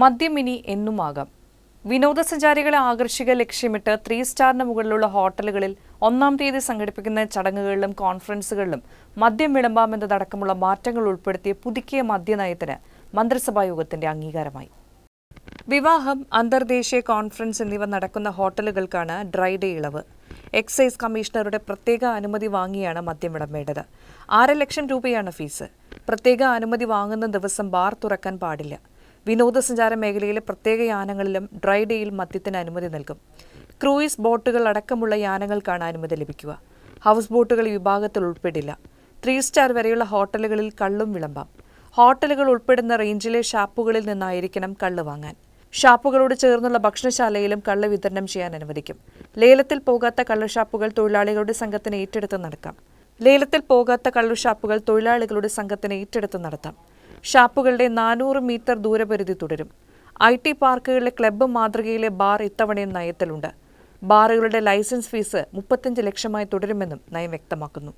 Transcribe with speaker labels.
Speaker 1: മദ്യം ഇനി എന്നുമാകാം. വിനോദസഞ്ചാരികളെ ആകർഷിക ലക്ഷ്യമിട്ട് ത്രീ സ്റ്റാറിന് മുകളിലുള്ള ഹോട്ടലുകളിൽ ഒന്നാം തീയതി സംഘടിപ്പിക്കുന്ന ചടങ്ങുകളിലും കോൺഫറൻസുകളിലും മദ്യം വിളമ്പാമെന്നതടക്കമുള്ള മാറ്റങ്ങൾ ഉൾപ്പെടുത്തിയ പുതുക്കിയ മദ്യനയത്തിന് മന്ത്രിസഭാ യോഗത്തിന്റെ അംഗീകാരമായി. വിവാഹം അന്തർദേശീയ കോൺഫറൻസ് എന്നിവ നടക്കുന്ന ഹോട്ടലുകൾക്കാണ് ഡ്രൈ ഡേ ഇളവ്. എക്സൈസ് കമ്മീഷണറുടെ പ്രത്യേക അനുമതി വാങ്ങിയാണ് മദ്യം വിളമ്പേണ്ടത്. ആറ് ലക്ഷം രൂപയാണ് ഫീസ്. പ്രത്യേക അനുമതി വാങ്ങുന്ന ദിവസം ബാർ തുറക്കാൻ പാടില്ല. വിനോദസഞ്ചാര മേഖലയിലെ പ്രത്യേക യാനങ്ങളിലും ഡ്രൈ ഡേയിൽ മദ്യത്തിന് അനുമതി നൽകും. ക്രൂയിസ് ബോട്ടുകൾ അടക്കമുള്ള യാനങ്ങൾക്കാണ് അനുമതി ലഭിക്കുക. ഹൗസ് ബോട്ടുകൾ ഈ വിഭാഗത്തിൽ ഉൾപ്പെടില്ല. ത്രീ സ്റ്റാർ വരെയുള്ള ഹോട്ടലുകളിൽ കള്ളും വിളമ്പാം. ഹോട്ടലുകൾ ഉൾപ്പെടുന്ന റേഞ്ചിലെ ഷാപ്പുകളിൽ നിന്നായിരിക്കണം കള്ള് വാങ്ങാൻ. ഷാപ്പുകളോട് ചേർന്നുള്ള ഭക്ഷണശാലയിലും കള്ള് വിതരണം ചെയ്യാൻ അനുവദിക്കും. ലേലത്തിൽ പോകാത്ത കള്ളുഷാപ്പുകൾ തൊഴിലാളികളുടെ സംഘത്തിന് ഏറ്റെടുത്ത് നടക്കാം. ലേലത്തിൽ പോകാത്ത കള്ളുഷാപ്പുകൾ തൊഴിലാളികളുടെ സംഘത്തിന് ഏറ്റെടുത്ത് നടത്താം. ഷാപ്പുകളുടെ നാനൂറ് മീറ്റർ ദൂരപരിധി തുടരും. ഐ ടി പാർക്കുകളിലെ ക്ലബ്ബ് മാതൃകയിലെ ബാർ ഇത്തവണയും നയത്തിലുണ്ട്. ബാറുകളുടെ ലൈസൻസ് ഫീസ് മുപ്പത്തഞ്ച് ലക്ഷമായി തുടരുമെന്നും നയം വ്യക്തമാക്കുന്നു.